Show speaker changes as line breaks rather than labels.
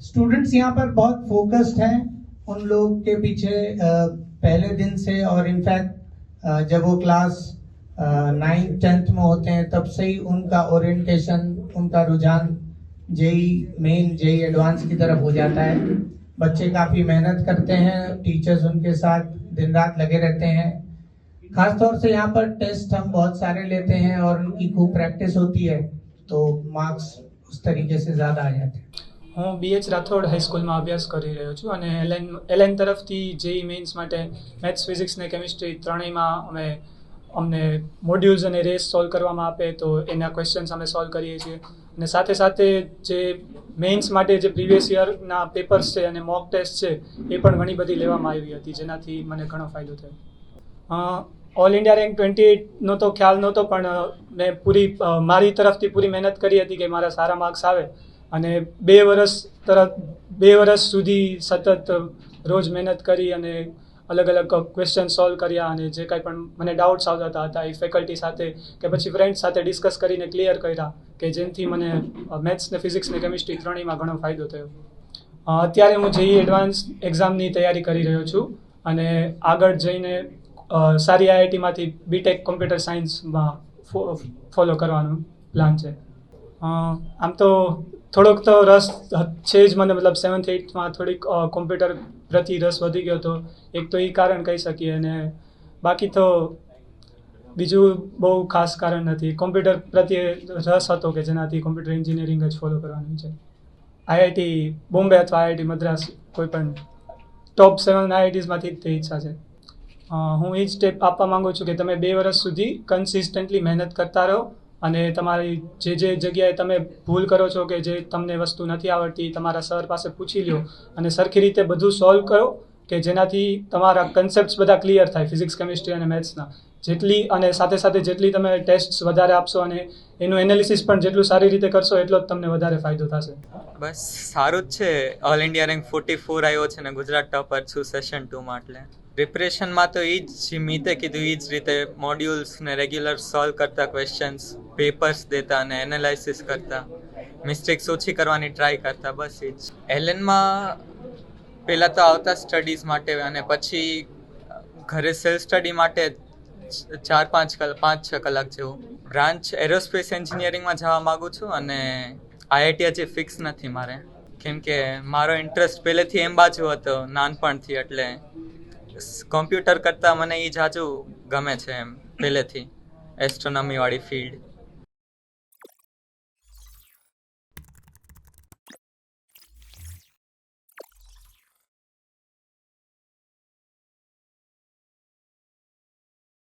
Students यहाँ पर बहुत फोकस्ड हैं उन लोग के पीछे पहले दिन से और इनफैक्ट जब वो क्लास नाइन्थ टेंथ में होते हैं, तब से ही उनका ओरिएंटेशन उनका रुझान जेई मेन जेई एडवांस की तरफ़ हो जाता है। बच्चे काफ़ी मेहनत करते हैं टीचर्स उनके साथ दिन रात लगे रहते हैं। खास तौर से यहाँ पर टेस्ट हम बहुत सारे लेते हैं और उनकी खूब प्रैक्टिस होती है तो मार्क्स उस तरीके से ज़्यादा आ जाते हैं।
હું બીએચ રાઠોડ હાઈસ્કૂલમાં અભ્યાસ કરી રહ્યો છું અને એલએન એલએન તરફથી જેઈ મેઇન્સ માટે મેથ્સ ફિઝિક્સ ને કેમિસ્ટ્રી ત્રણેયમાં અમે, અમને મોડ્યુલ્સ અને રેસ સોલ્વ કરવામાં આપે તો એના ક્વેશ્ચન્સ અમે સોલ્વ કરીએ છીએ. અને સાથે સાથે જે મેઇન્સ માટે જે પ્રીવિયસ યરના પેપર્સ છે અને મોક ટેસ્ટ છે, એ પણ ઘણી બધી લેવામાં આવી હતી, જેનાથી મને ઘણો ફાયદો થયો. ઓલ ઇન્ડિયા રેન્ક ટ્વેન્ટી એટનો તો ખ્યાલ નહોતો, પણ મેં પૂરી મારી તરફથી પૂરી મહેનત કરી હતી કે મારા સારા માર્ક્સ આવે. અને બે વર્ષ તરત, બે વર્ષ સુધી સતત રોજ મહેનત કરી અને અલગ અલગ ક્વેશ્ચન સોલ્વ કર્યા અને જે કાંઈ પણ મને ડાઉટ્સ આવતા હતા એ ફેકલ્ટી સાથે કે પછી ફ્રેન્ડ્સ સાથે ડિસ્કસ કરીને ક્લિયર કર્યા કે જેનાથી મને મેથ્સ ને ફિઝિક્સ ને કેમિસ્ટ્રી ત્રણેયમાં ઘણો ફાયદો થયો. અત્યારે હું જેઈ એડવાન્સ એક્ઝામની તૈયારી કરી રહ્યો છું અને આગળ જઈને સારી આઈઆઈટીમાંથી બીટેક કોમ્પ્યુટર સાયન્સમાં ફોલો કરવાનું પ્લાન છે. આમ તો થોડોક તો રસ છે જ મને, મતલબ સેવન્થ એઇથમાં થોડીક કોમ્પ્યુટર પ્રતિ રસ વધી ગયો હતો એક તો એ કારણ કહી શકીએ અને બાકી તો બીજું બહુ ખાસ કારણ નથી. કોમ્પ્યુટર પ્રત્યે રસ હતો કે જેનાથી કોમ્પ્યુટર એન્જિનિયરિંગ જ ફોલો કરવાનું છે. આઈઆઈટી બોમ્બે અથવા આઈઆઈટી મદ્રાસ કોઈ પણ ટોપ સેવન આઈઆઈટીઝમાંથી જ તે ઈચ્છા છે. હું એ જ સ્ટેપ આપવા માગું છું કે તમે બે વર્ષ સુધી કન્સિસ્ટન્ટલી મહેનત કરતા રહો. અને તમારી જે જે જગ્યાએ તમે ભૂલ કરો છો કે જે તમને વસ્તુ નથી આવડતી, તમારા સર પાસે પૂછી લ્યો અને સરખી રીતે બધું સોલ્વ કરો કે જેનાથી તમારા કન્સેપ્ટ બધા ક્લિયર થાય ફિઝિક્સ કેમિસ્ટ્રી અને મેથ્સના જેટલી અને સાથે સાથે જેટલી તમે ટેસ્ટ વધારે આપશો અને એનું એનાલિસિસ પણ જેટલું સારી રીતે કરશો, એટલો જ તમને વધારે ફાયદો થશે.
બસ, સારું જ છે. All India rank forty four આવ્યો છે ને ગુજરાત ટોપર છું સેશન ટુમાં એટલે. પ્રિપરેશનમાં તો એ જ મીતે કીધું એ જ રીતે મોડ્યુલ્સ ને રેગ્યુલર સોલ્વ કરતા ક્વેશ્ચન્સ પેપર્સ દેતા અને એનાલાઇસિસ કરતા. મિસ્ટેક્સ ઓછી કરવાની ટ્રાય કરતા, બસ એ જ. એલએનમાં પહેલાં તો આવતા સ્ટડીઝ માટે અને પછી ઘરે સેલ્ફ સ્ટડી માટે ચાર પાંચ કલાક પાંચ છ કલાક જેવું. બ્રાન્ચ એરોસ્પેસ એન્જિનિયરિંગમાં જવા માગું છું અને આઈઆઈટી હજી ફિક્સ નથી મારે. કેમ કે મારો ઇન્ટરેસ્ટ પહેલેથી એમ બાજુ હતો, નાનપણથી એટલે કોમ્પ્યુટર કરતાં મને એ જાજુ ગમે છે એમ પહેલેથી એસ્ટ્રોનોમીવાળી ફિલ્ડ